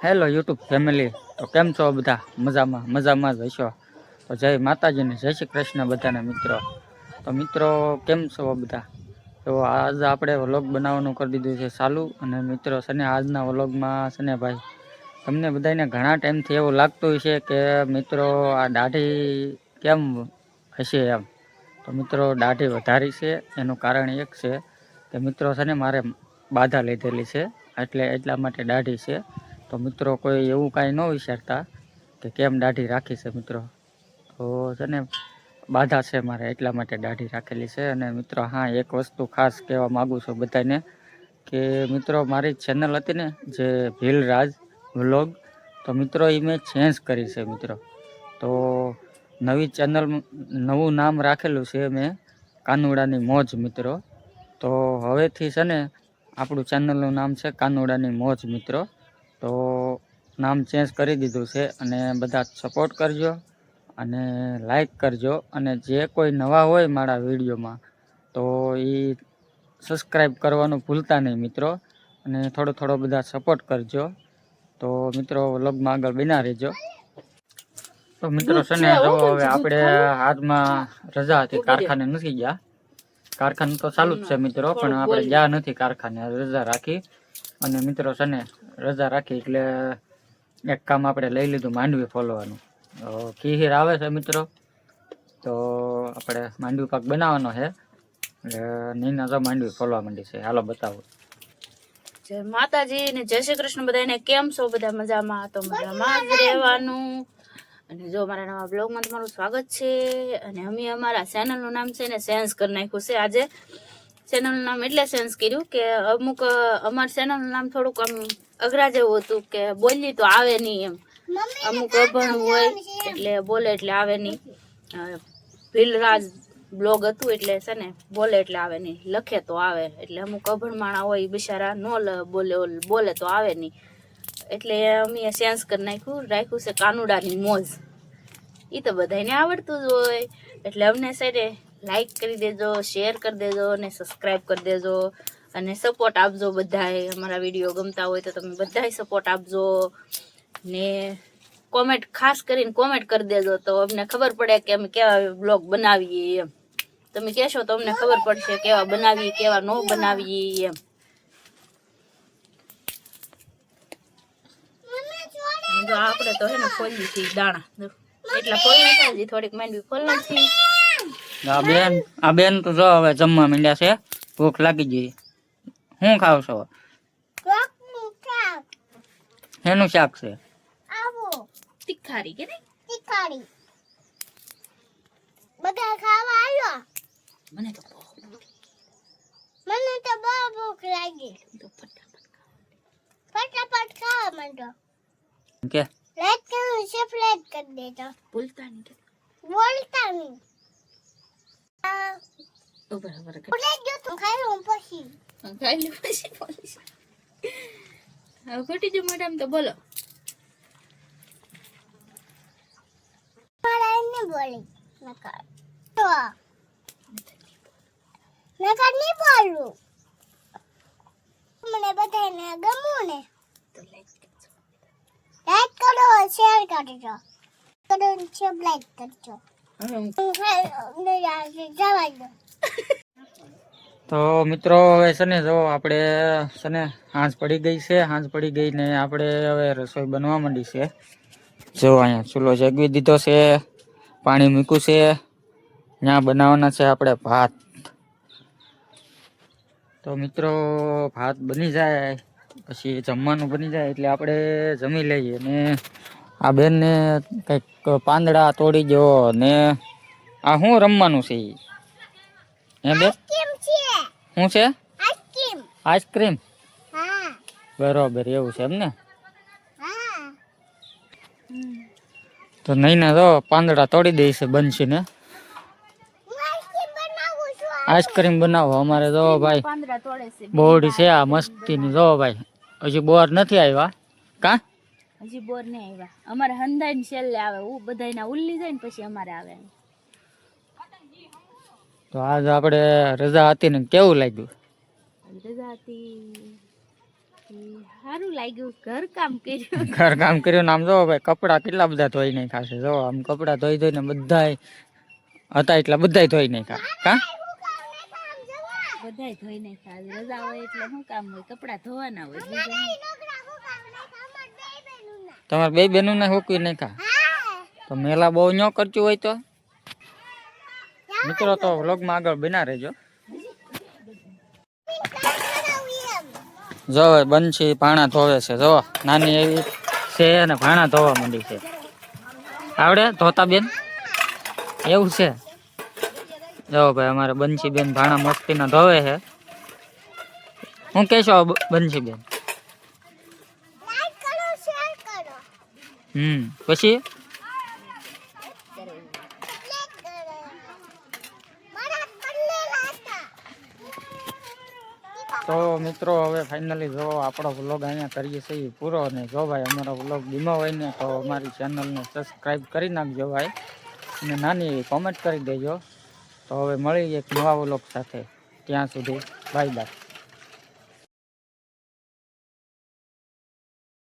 Hello YouTube family તો કેમ છો બધા? મજામાં મજામાં જ હશો? તો જય માતાજીને, જય શ્રી કૃષ્ણ બધાના મિત્રો. તો મિત્રો, કેમ છો બધા? તો આજ આપણે વ્લોગ બનાવવાનું કરી દીધું છે ચાલુ અને મિત્રો શને આજના વ્લોગમાં શને ભાઈ, તમને બધાને ઘણા ટાઈમથી એવું લાગતું છે કે મિત્રો આ દાઢી કેમ હશે એમ. તો મિત્રો, દાઢી વધારી છે, એનું કારણ એક છે કે મિત્રો છે મારે બાધા લીધેલી છે, એટલે એટલા માટે દાઢી છે. તો મિત્રો કોઈ એવું કાંઈ ન વિચારતા કે કેમ દાઢી રાખી છે મિત્રો. તો છે ને બાધા છે મારે એટલા માટે દાઢી રાખેલી છે અને મિત્રો હા, એક વસ્તુ ખાસ કહેવા માગું છું બધાને કે મિત્રો મારી ચેનલ હતી ને જે ભીલરાજ વ્લોગ તો મિત્રો એ મેં ચેન્જ કરી છે મિત્રો. તો નવી ચેનલ નવું નામ રાખેલું છે મેં કાનુડાની મોજ મિત્રો. તો હવેથી છે ને આપણું ચેનલનું નામ છે કાનુડાની મોજ મિત્રો. તો નામ ચેન્જ કરી દીધું છે અને બધા સપોર્ટ કરજો અને લાઈક કરજો અને જે કોઈ નવા હોય મારા વિડીયોમાં તો એ સબસ્ક્રાઈબ કરવાનું ભૂલતા નહીં મિત્રો. અને થોડો થોડો બધા સપોર્ટ કરજો. તો મિત્રો વ્લોગમાં આગળ બના રહેજો. તો મિત્રો છે ને જો હવે આપણે હાથમાં રજા હતી કારખાને નથી ગયા. કારખાનું તો ચાલુ જ છે મિત્રો પણ આપણે ગયા નથી કારખાને રજા રાખી. અને મિત્રો છે ને રજા રાખી એટલે એક કામ આપણે લઈ લીધું માંડવી ફોલવાનું. કિહીર આવે છે મિત્રો. તો આપણે માંડવી પાક બનાવવાનો છે. એટલે નીના તો માંડવી ફોલવા માંડી છે. હાલો બતાવો. જય માતાજી ને જય શ્રી કૃષ્ણ. બધાને કેમ છો? બધા મજામાં? તો મજામાં રહેવાનું. અને જો મારા નવા બ્લોગમાં તમારું સ્વાગત છે. અને અમે અમારા ચેનલનું નામ છે ને ચેન્જ કરી નાખ્યું છે આજે. ચેનલનું નામ એટલે સેન્સ કર્યું કે અમુક અમારા ચેનલનું નામ થોડુંક આમ અઘરા જેવું હતું કે બોલી તો આવે નહીં એમ. અમુક અભણ હોય એટલે બોલે એટલે આવે નહીં. ભીલરાજ બ્લોગ હતું એટલે છે ને બોલે એટલે આવે નહીં. લખે તો આવે. એટલે અમુક અભણ માણા હોય બિચારા નો બોલે બોલે તો આવે નહીં. એટલે અમે સેન્સ કરી નાખ્યું રાખ્યું છે કાનુડાની મોજ. એ તો બધાને આવડતું જ હોય. એટલે અમને છે લાઈક કરી દેજો શેર કરી દેજો અને સબસ્ક્રાઈબ કરી દેજો. અને સપોર્ટ આપજો બધાએ. અમારા વીડિયો ગમતા હોય તો તમે બધાય સપોર્ટ આપજો. ને કોમેન્ટ ખાસ કરીને કોમેન્ટ કરી દેજો તો અમને ખબર પડે કે અમે કેવા બ્લોગ બનાવીએ એમ. તમે કહેશો તો અમને ખબર પડશે કેવા બનાવીએ, કેવા ન બનાવીએ એમ. આપણે તો હે ને ખોલી છે દાણા. એટલા ખોલ થોડીક માંડવી ખોલી નાખી આ બેન આ બેન તો જો હવે જમવા માંડ્યા છે. ભૂખ લાગી ગઈ. શું ખાવ છો? એનું શાક. છે? તીખારી કે નહીં? બધા ખાવા આવ્યો મને તો મને તો બહુ ભૂખ લાગી. ફટાફટ ફટાફટ ખાવા માંડો. કે? લાઈટ કરું છે ફ્લેટ કરી દેજો. નહીં બોલતા નહીં. ખોટી જો મેડમ તો બોલો મારા એને બોલી નકર તો નકર નહીં બોલું મને બધાને ગમું ને તો લાઈક કરજો લાઈક કરો શેર કરજો કરો છે લાઈક કરજો તો મિત્રો, હવે છે ને જો આપણે છે ને હાંજ પડી ગઈ છે. હાંજ પડી ગઈ ને આપણે હવે રસોઈ બનવા માંડી છે. જો અહીંયા ચૂલો જગવી દીધો છે, પાણી મૂક્યું છે. ત્યાં બનાવવાના છે આપણે ભાત. તો મિત્રો, ભાત બની જાય, પછી જમવાનું બની જાય એટલે આપણે જમી લઈએ ને આ બેનને કંઈક પાંદડા તોડી દો ને આ શું રમવાનું છે? હે બે શું છે. Ice cream. Ice cream? બરોબર એવું છે એમ ને? તો નહીં ને તો પાંદડા તોડી દે છે બનશીને હું આઈસ્ક્રીમ બનાવું છું આઈસ્ક્રીમ બનાવો અમારે જો ભાઈ પાંદડા બોડી છે આ મસ્તીની જો ભાઈ. હજી બોર નથી આવ્યા. કા? હજી બોર નહીં આવ્યા. અમારે હંધાઈને છેલ્લે આવે હું બધાયના ઉલ્લી જાય ને પછી અમારે આવે. તો આજ આપણે રજા હતી ને કેવું લાગ્યું? રજા હતી સારું લાગ્યું. ઘર કામ કર્યું. ઘર કામ કર્યું ને આમ જો ભાઈ કપડાં કેટલા બધા ધોઈ નહીં ખાશે જો આમ કપડા ધોઈ ધોઈને બધાય હતા એટલા બધાય ધોઈ નહીં ખા કા? બધા ધોઈ નહીં આજે રજા હોય એટલે શું કામ હોય? કપડાં ધોવાના હોય. તમારે બે બહેનો ને હોકવી નહીં ખા તો મેલા બહુ ન કરતું હોય તો? મિત્રો, તો વ્લોગમાં આગળ બના રહેજો. જો બંછી ભાણા ધોવે છે. જો, નાની એવી છે અને ભાણા ધોવા માંડી છે. આવડે ધોતા બેન? એવું છે? જો ભાઈ, અમારે બંશી બેન ભાણા મસ્તીના ધોવે છે. હું કહેશો, બંશી બેન લાઈક કરો શેર કરો હમ. પછી? તો મિત્રો, હવે ફાઇનલી જો આપણો વ્લોગ અહીંયા કરીએ છીએ પૂરો અને જો ભાઈ અમારો વ્લોગ ગમ્યો હોય ને, તો અમારી ચેનલને સબસ્ક્રાઈબ કરી નાખજો ભાઈ. અને નાની એવી કોમેન્ટ કરી દેજો. તો હવે મળી એક નવા વ્લોગ સાથે. ત્યાં સુધી બાય બાય